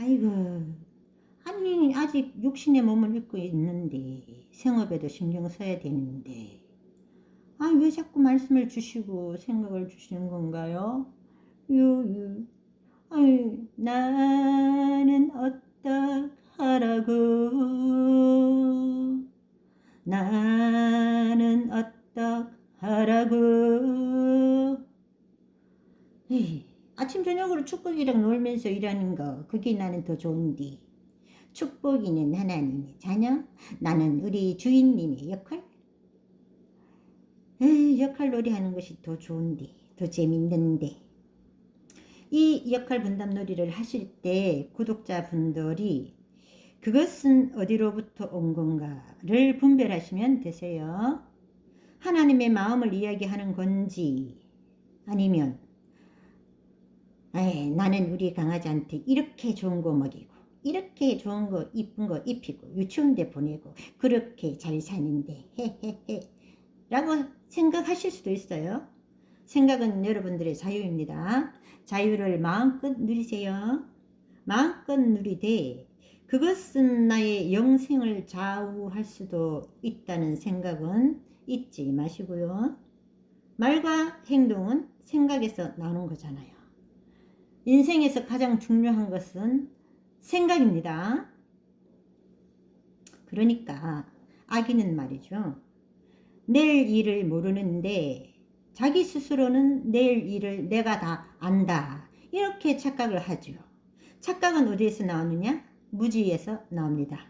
아이고, 아니, 아직 육신의 몸을 입고 있는데, 생업에도 신경 써야 되는데, 아, 왜 자꾸 말씀을 주시고 생각을 주시는 건가요? 유, 유. 아유, 나는 어떡하라고, 나는 어떡하라고, 에이, 아침 저녁으로 축복이랑 놀면서 일하는 거 그게 나는 더 좋은데 축복이는 하나님의 자녀 나는 우리 주인님의 역할. 에이, 역할 놀이 하는 것이 더 좋은데 더 재밌는데. 이 역할 분담 놀이를 하실 때 구독자분들이 그것은 어디로부터 온 건가를 분별하시면 되세요. 하나님의 마음을 이야기하는 건지 아니면 에이, 나는 우리 강아지한테 이렇게 좋은 거 먹이고 이렇게 좋은 거 이쁜 거 입히고 유치원대 보내고 그렇게 잘 사는데 헤헤헤 라고 생각하실 수도 있어요. 생각은 여러분들의 자유입니다. 자유를 마음껏 누리세요. 마음껏 누리되 그것은 나의 영생을 좌우할 수도 있다는 생각은 잊지 마시고요. 말과 행동은 생각에서 나오는 거잖아요. 인생에서 가장 중요한 것은 생각입니다. 그러니까 아기는 말이죠. 내일 일을 모르는데 자기 스스로는 내일 일을 내가 다 안다. 이렇게 착각을 하죠. 착각은 어디에서 나오느냐? 무지에서 나옵니다.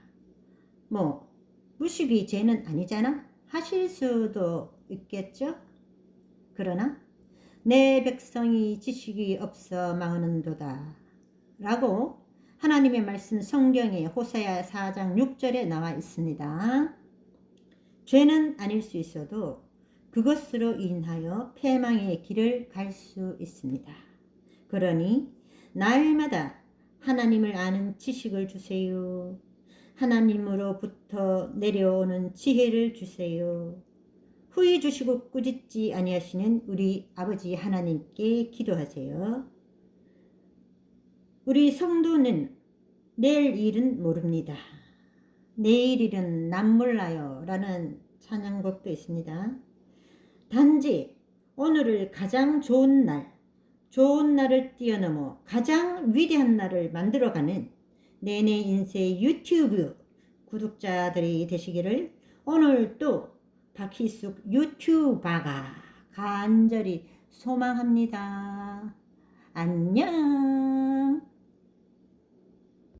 뭐 무식이 죄는 아니잖아. 하실 수도 있겠죠. 그러나 내 백성이 지식이 없어 망하는도다. 라고 하나님의 말씀 성경에 호사야 4장 6절에 나와 있습니다. 죄는 아닐 수 있어도 그것으로 인하여 패망의 길을 갈 수 있습니다. 그러니 날마다 하나님을 아는 지식을 주세요. 하나님으로부터 내려오는 지혜를 주세요. 후히 주시고 꾸짖지 아니하시는 우리 아버지 하나님께 기도하세요. 우리 성도는 내일 일은 모릅니다. 내일 일은 남 몰라요 라는 찬양곡도 있습니다. 단지 오늘을 가장 좋은 날, 좋은 날을 뛰어넘어 가장 위대한 날을 만들어가는 내내 인생 유튜브 구독자들이 되시기를 오늘도 박희숙 유튜버가 간절히 소망합니다. 안녕.